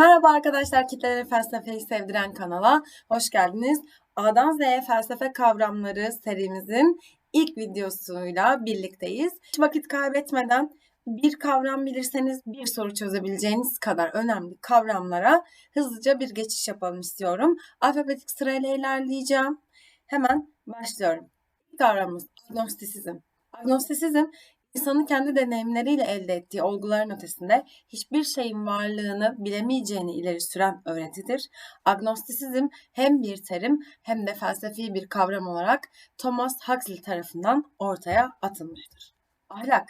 Merhaba arkadaşlar, kitleleri felsefeyi sevdiren kanala hoş geldiniz. A'dan Z'ye felsefe kavramları serimizin ilk videosuyla birlikteyiz. Hiç vakit kaybetmeden bir kavram bilirseniz bir soru çözebileceğiniz kadar önemli kavramlara hızlıca bir geçiş yapalım istiyorum. Alfabetik sırayla ilerleyeceğim. Hemen başlıyorum. İlk kavramımız agnostisizm. Agnostisizm İnsanın kendi deneyimleriyle elde ettiği olguların ötesinde hiçbir şeyin varlığını bilemeyeceğini ileri süren öğretidir. Agnostisizm hem bir terim hem de felsefi bir kavram olarak Thomas Huxley tarafından ortaya atılmıştır. Ahlak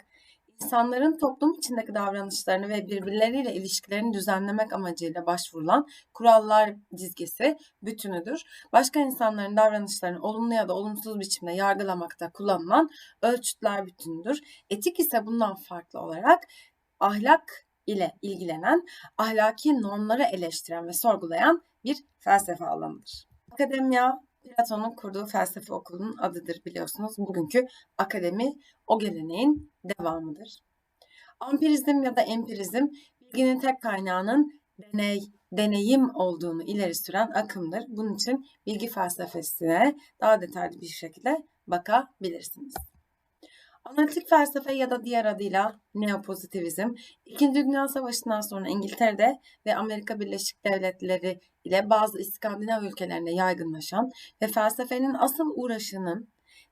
İnsanların toplum içindeki davranışlarını ve birbirleriyle ilişkilerini düzenlemek amacıyla başvurulan kurallar dizgesi bütünüdür. Başka insanların davranışlarını olumlu ya da olumsuz biçimde yargılamakta kullanılan ölçütler bütünüdür. Etik ise bundan farklı olarak ahlak ile ilgilenen, ahlaki normları eleştiren ve sorgulayan bir felsefe alanıdır. Akademiya Platon'un kurduğu felsefe okulunun adıdır biliyorsunuz. Bugünkü akademi o geleneğin devamıdır. Ampirizm ya da empirizm bilginin tek kaynağının deney, deneyim olduğunu ileri süren akımdır. Bunun için bilgi felsefesine daha detaylı bir şekilde bakabilirsiniz. Analitik felsefe ya da diğer adıyla neopozitivizm, İkinci Dünya Savaşı'ndan sonra İngiltere'de ve Amerika Birleşik Devletleri ile bazı İskandinav ülkelerinde yaygınlaşan ve felsefenin asıl uğraşının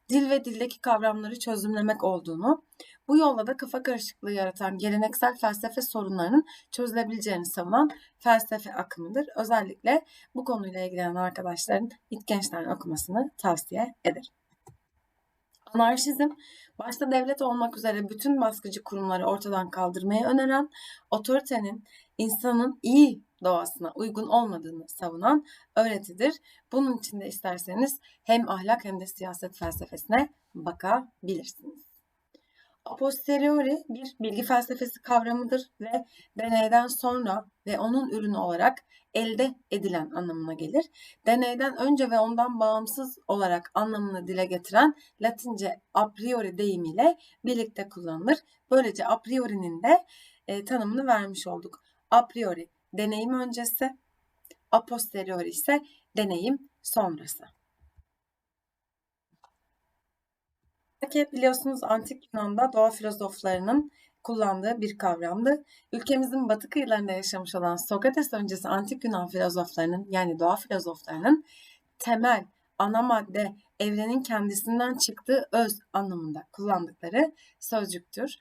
dil ve dildeki kavramları çözümlemek olduğunu, bu yolla da kafa karışıklığı yaratan geleneksel felsefe sorunlarının çözülebileceğini savunan felsefe akımıdır. Özellikle bu konuyla ilgilenen arkadaşların Wittgenstein okumasını tavsiye ederim. Anarşizm, başta devlet olmak üzere bütün baskıcı kurumları ortadan kaldırmayı öneren, otoritenin insanın iyi doğasına uygun olmadığını savunan öğretidir. Bunun için de isterseniz hem ahlak hem de siyaset felsefesine bakabilirsiniz. A posteriori bir bilgi felsefesi kavramıdır ve deneyden sonra ve onun ürünü olarak elde edilen anlamına gelir. Deneyden önce ve ondan bağımsız olarak anlamını dile getiren Latince a priori deyimiyle birlikte kullanılır. Böylece a priori'nin de e, tanımını vermiş olduk. A priori deneyim öncesi, a posteriori ise deneyim sonrası. Peki biliyorsunuz antik Yunan'da doğa filozoflarının kullandığı bir kavramdı. Ülkemizin batı kıyılarında yaşamış olan Sokrates öncesi antik Yunan filozoflarının yani doğa filozoflarının temel ana madde evrenin kendisinden çıktığı öz anlamında kullandıkları sözcüktür.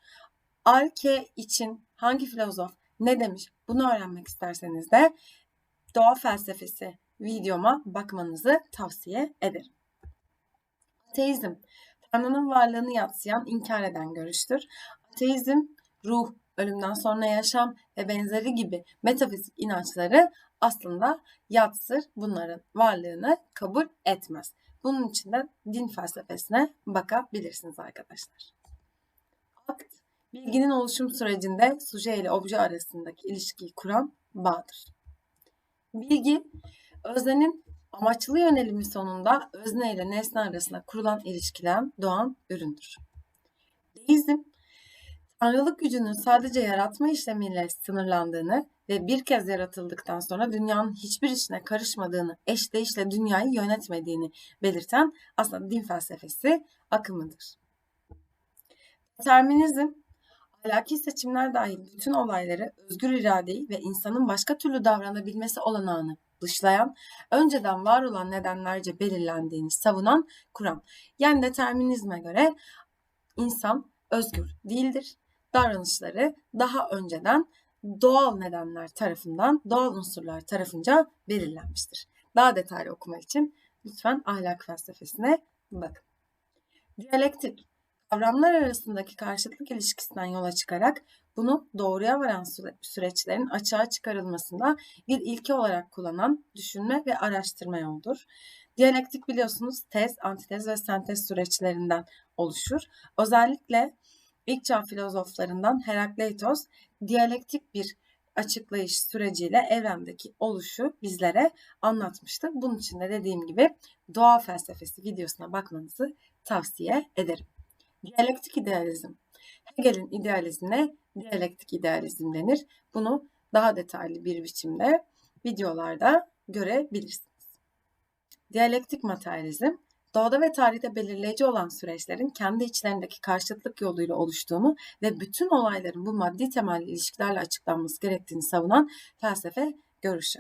Alke için hangi filozof ne demiş bunu öğrenmek isterseniz de doğa felsefesi videoma bakmanızı tavsiye ederim. Ateizm Tanrı'nın varlığını yatsıyan, inkar eden görüştür. Ateizm, ruh, ölümden sonra yaşam ve benzeri gibi metafizik inançları aslında yatsır, bunların varlığını kabul etmez. Bunun için de din felsefesine bakabilirsiniz arkadaşlar. Akt, bilginin oluşum sürecinde suje ile obje arasındaki ilişkiyi kuran bağdır. Bilgi, öznenin Amaçlı yönelimi sonunda özne ile nesne arasında kurulan ilişkiden doğan üründür. Deizm, tanrılık gücünün sadece yaratma işlemiyle sınırlandığını ve bir kez yaratıldıktan sonra dünyanın hiçbir işine karışmadığını, eşdeğişle dünyayı yönetmediğini belirten aslında din felsefesi akımıdır. Determinizm, ahlaki seçimler dahil bütün olayları özgür iradeyi ve insanın başka türlü davranabilmesi olanağını dışlayan, önceden var olan nedenlerce belirlendiğini savunan kuram. Yani determinizme göre insan özgür değildir. Davranışları daha önceden doğal nedenler tarafından, doğal unsurlar tarafınca belirlenmiştir. Daha detaylı okumak için lütfen ahlak felsefesine bakın. Diyalektik kavramlar arasındaki karşıtlık ilişkisinden yola çıkarak bunu doğruya varan süreçlerin açığa çıkarılmasında bir ilke olarak kullanan düşünme ve araştırma yoludur. Diyalektik biliyorsunuz tez, antitez ve sentez süreçlerinden oluşur. Özellikle ilk çağ filozoflarından Herakleitos diyalektik bir açıklayış süreciyle evrendeki oluşu bizlere anlatmıştı. Bunun için de dediğim gibi doğa felsefesi videosuna bakmanızı tavsiye ederim. Diyalektik idealizm. Hegel'in idealizmine diyalektik idealizm denir. Bunu daha detaylı bir biçimde videolarda görebilirsiniz. Diyalektik materyalizm, doğada ve tarihte belirleyici olan süreçlerin kendi içlerindeki karşıtlık yoluyla oluştuğunu ve bütün olayların bu maddi temelli ilişkilerle açıklanması gerektiğini savunan felsefe görüşü.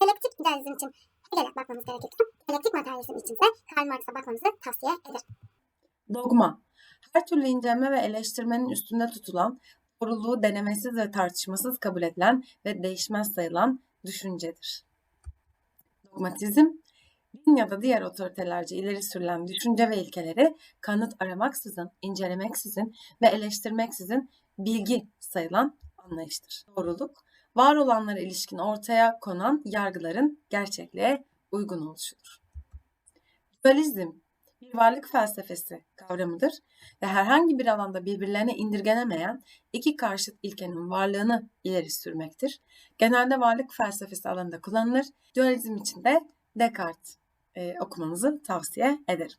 Diyalektik idealizm için Hegel'e bakmamız gerekirken, diyalektik materyalizm için de Karl Marx'a bakmamızı tavsiye ederim. Dogma, her türlü inceleme ve eleştirmenin üstünde tutulan, doğruluğu denemesiz ve tartışmasız kabul edilen ve değişmez sayılan düşüncedir. Dogmatizm, din ya da diğer otoritelerce ileri sürülen düşünce ve ilkeleri kanıt aramaksızın, incelemeksizin ve eleştirmeksizin bilgi sayılan anlayıştır. Doğruluk, var olanlara ilişkin ortaya konan yargıların gerçekliğe uygun oluşudur. Dualizm, bir varlık felsefesi kavramıdır ve herhangi bir alanda birbirlerine indirgenemeyen iki karşıt ilkenin varlığını ileri sürmektir. Genelde varlık felsefesi alanında kullanılır. Dualizm için de Descartes e, okumanızı tavsiye ederim.